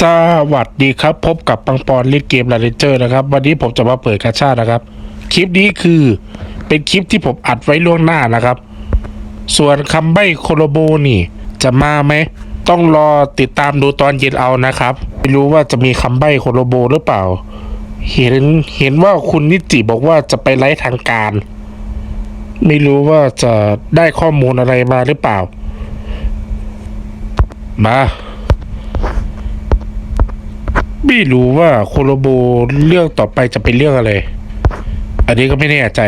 สวัสดีครับ พบกับปังปอนเล่นเกมลาเรนเจอร์นะครับ วันนี้ผมจะมาเปิดกาชานะครับ คลิปนี้คือเป็นคลิปที่ผมอัดไว้ล่วงหน้านะครับ ส่วนคำใบ้โคโลโบนี่ จะมาไหม ต้องรอติดตามดูตอนเย็นเอานะครับ ไม่รู้ว่าจะมีคำใบ้โคโลโบหรือเปล่า เห็นเห็นว่าคุณนิติบอกว่าจะไปไลฟ์ทางการ ไม่รู้ว่าจะได้ข้อมูลอะไรมาหรือเปล่า มา ไม่รู้ว่าโคโลโบเรื่องต่อไปจะเป็นเรื่องอะไร อันนี้ก็ไม่แน่ใจ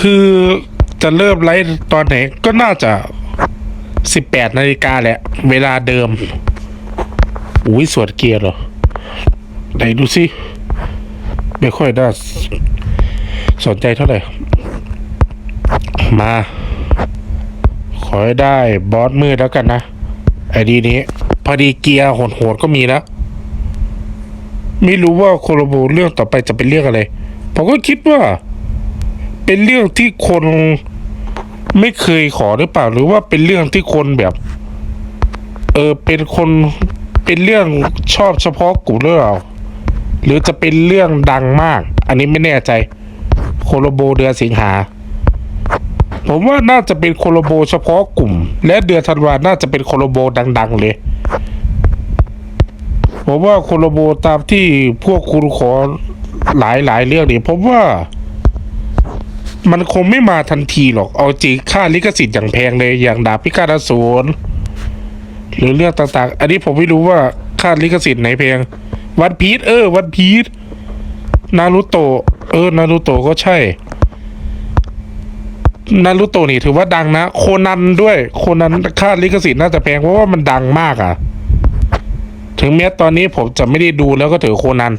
คือจะเริ่มไลฟ์ตอนไหนก็น่าจะสิบแปดนาฬิกาแหละ เวลาเดิม อุ้ยสวดเกียร์เหรอ ไหนดูสิ ไม่ค่อยน่าสนใจเท่าไหร่ มา ขอให้ได้บอสมืดแล้วกันนะไอดีนี้ อดีเกียร์โหดๆก็มีแล้ว ไม่รู้ว่าโคโลโบเรื่องต่อไปจะเป็นเรื่องอะไร ผมก็คิดว่า เป็นเรื่องที่คนไม่เคยขอหรือเปล่า หรือว่าเป็นเรื่องที่คนแบบ เออเป็นคนเป็นเรื่องชอบเฉพาะกลุ่มหรือเปล่าหรือจะเป็นเรื่องดังมาก อันนี้ไม่แน่ใจ โคโลโบเดือนสิงหา ผมว่าน่าจะเป็นโคโลโบเฉพาะกลุ่ม และเดือนธันวาน่าจะเป็นโคโลโบดัง ๆ เลย ผมว่าโคโลโบตามที่พวกคุณขอหลายหลายๆเรื่องนี่ผมว่า มันคงไม่มาทันทีหรอก เอาจริงค่าลิขสิทธิ์อย่างแพงเลยอย่างดาบพิฆาตอสูรหรือเรื่องต่างๆ อันนี้ผมไม่รู้ว่าค่าลิขสิทธิ์ไหนแพงวันพีชเออวันพีชนารูโตะเออนารูโตะก็ใช่ นารูโตะนี่ถือว่าดังนะ โคนันด้วย โคนันค่าลิขสิทธิ์น่าจะแพงเพราะว่ามันดังมากอะ่ะ ถึงแม้ตอนนี้ผมจะไม่ได้ดูแล้วก็ถือโคนัน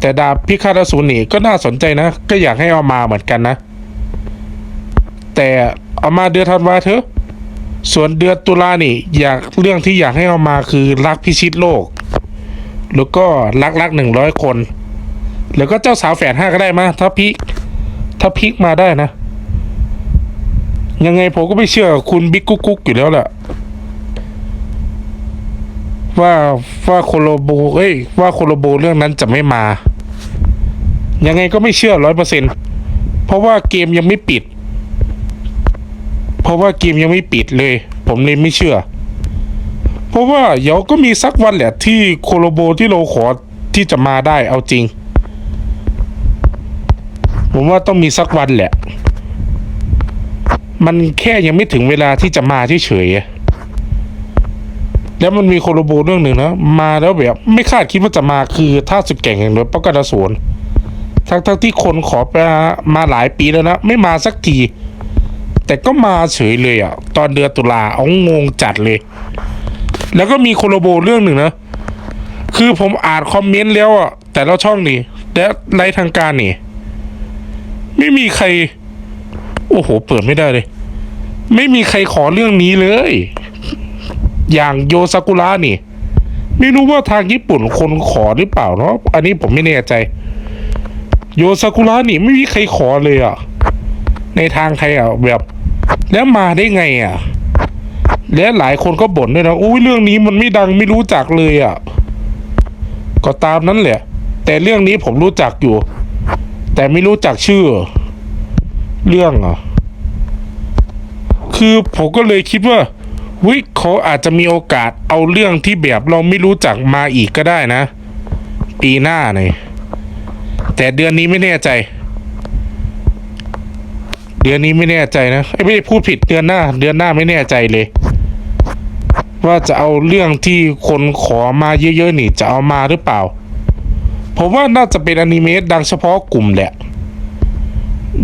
แต่ดาบพิฆาตอสูรนี่ก็น่าสนใจนะ ก็อยากให้เอามาเหมือนกันนะ แต่เอามาเดือนธันวาเถอะ ส่วนเดือนตุลานี่ อยากเรื่องที่อยากให้เอามาคือรักพิชิตโลก แล้วก็รักรักหนึ่งร้อยคน แล้วก็เจ้าสาวแฝดห้าก็ได้มาถ้าพิกถ้าพิกมาได้นะ ยังไงผมก็ไม่เชื่อคุณบิ๊กกุ๊กกุ๊กอยู่แล้วแหละว่าว่าโคโลโบเอ้ยว่าโคโลโบเรื่องนั้นจะไม่มา ยังไงก็ไม่เชื่อร้อยเปอร์เซ็นเพราะว่าเกมยังไม่ปิด เพราะว่าเกมยังไม่ปิดเลย ผมเลยไม่เชื่อ เพราะว่าเดี๋ยวก็มีสักวันแหละ ที่โคโลโบที่เราขอที่จะมาได้เอาจริง ผมว่าต้องมีสักวันแหละ มันแค่ยังไม่ถึงเวลาที่จะมาเฉยๆแล้วมันมีโคโลโบเรื่องหนึ่งนะ มาแล้วแบบไม่คาดคิดว่าจะมาคือท่าสุดเก่งแห่งรถป้องกันสูรทั้งทั้งที่คนขอไปมาหลายปีแล้วนะ ไม่มาสักที แต่ก็มาเฉยเลยอะ ตอนเดือนตุลาเอางงจัดเลย แล้วก็มีโคโลโบเรื่องหนึ่งนะ คือผมอ่านคอมเมนต์แล้วอะแต่ละช่องนี่และไลฟ์ทางการนี่ ไม่มีใคร โอ้โห เปิดไม่ได้เลย ไม่มีใครขอเรื่องนี้เลย อย่างโยซากุระนี่ ไม่รู้ว่าทางญี่ปุ่นคนขอหรือเปล่าเนาะอันนี้ผมไม่แน่ใจ โยซากุระนี่ไม่มีใครขอเลยอะ ในทางใครอะแบบ แล้วมาได้ไงอะ และหลายคนก็บ่นด้วยนะอุ้ยเรื่องนี้มันไม่ดังไม่รู้จักเลยอะ ก็ตามนั้นแหละ แต่เรื่องนี้ผมรู้จักอยู่ แต่ไม่รู้จักชื่อ เรื่องอะคือผมก็เลยคิดว่าวิเขาอาจจะมีโอกาสเอาเรื่องที่แบบเราไม่รู้จักมาอีกก็ได้นะ ปีหน้าเนี่ยแต่เดือนนี้ไม่แน่ใจ เดือนนี้ไม่แน่ใจนะเอ้ไม่ได้พูดผิดเดือนหน้า เดือนหน้าไม่แน่ใจเลย ว่าจะเอาเรื่องที่คนขอมาเยอะๆนี่จะเอามาหรือเปล่า ผมว่าน่าจะเป็นอนิเมะดังเฉพาะกลุ่มแหละ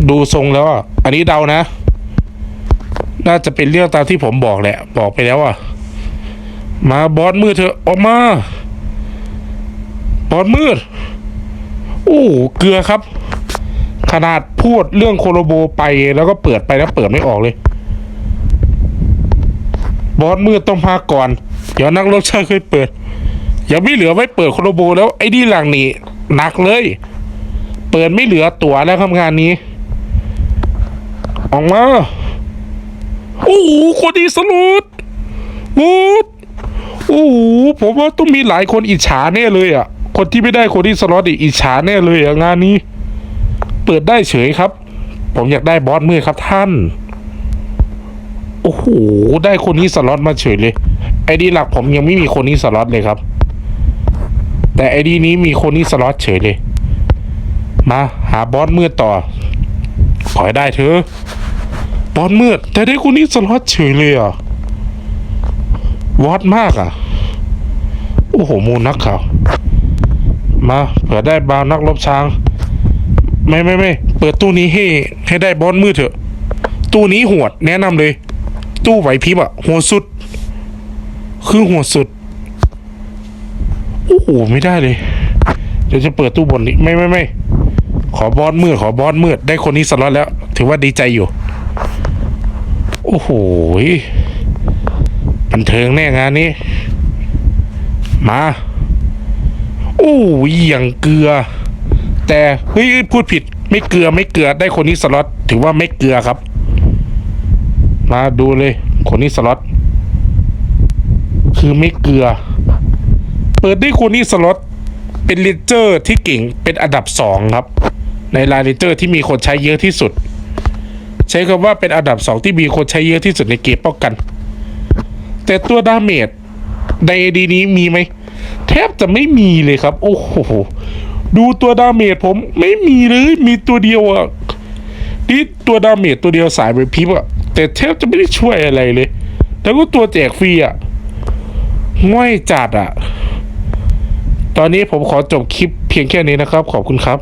ดูทรงแล้วอะอันนี้เดานะ น่าจะเป็นเรื่องตามที่ผมบอกแหละ บอกไปแล้วอะ มาบอสมืดเถอะออกมาบอสมืด โอ้เกลือครับ ขนาดพูดเรื่องโคโลโบไปแล้วก็เปิดไปแล้วเปิดไม่ออกเลยบอสมืดต้องพาก่อน เดี๋ยวนักรบชาติเคยเปิดอย่าไม่เหลือไว้เปิดโคโลโบแล้วไอ้นี่หลังนี่หนักเลย เปิดไม่เหลือตั๋วแล้วทำงานนี้ ออกมา โอ้โหคนดีสลุดวูดโอ้โหผมว่าต้องมีหลายคนอิจฉาแน่เลยอะ คนที่ไม่ได้คนที่สล็อตอิจฉาแน่เลยอะงานนี้ เปิดได้เฉยครับ ผมอยากได้บอสมือครับท่าน โอ้โหได้คนนี้สล็อตมาเฉยเลย ไอดีหลักผมยังไม่มีคนนี้สล็อตเลยครับ แต่ไอดีนี้มีคนนี้สล็อตเฉยเลย มาหาบอสมืดต่อ ขอให้ได้เถอะ อสมืด แต่ได้คนนี้สล็อตเฉยเลยอะวอดมากอะ โอ้โหมูลนักข่าวมา เผื่อได้บาวนักรบช้าง ไม่ไม่ไม่เปิดตู้นี้ให้ให้ได้บอสมืดเถอะ ตู้นี้หวดแนะนำเลย ตู้ไหวพริบอะหัวสุด คือหัวสุด โอ้โหไม่ได้เลย เดี๋ยวจะเปิดตู้บนนี้ ไม่ไม่ไม่ขอบอสมืดขอบอสมืด ได้คนนี้สล็อตแล้ว ถือว่าดีใจอยู่ โอ้โหบันเทิงแน่งานนี้ มา โอ้ยอย่างเกลือ แต่เฮ้ยพูดผิด ไม่เกลือไม่เกลือได้คนนี้สล็อตถือว่าไม่เกลือครับ มาดูเลย คนนี้สล็อตคือไม่เกลือ เปิดได้คนนี้สล็อตเป็นเลเจอร์ที่เก่งเป็นอันดับสองครับ ในรายเลเจอร์ที่มีคนใช้เยอะที่สุด ใช้คำว่าเป็นอันดับสองที่มีคนใช้เยอะที่สุดในเกมป้องกัน แต่ตัวดาเมจในดีนี้มีไหม แทบจะไม่มีเลยครับ โอ้โห ดูตัวดาเมจผมไม่มีเลย มีตัวเดียวอะนี่ตัวดาเมจตัวเดียวสายไปพิบอะแต่แทบจะไม่ได้ช่วยอะไรเลย แล้วก็ตัวแจกฟรีอะง่อยจัดอะตอนนี้ผมขอจบคลิปเพียงแค่นี้นะครับ ขอบคุณครับ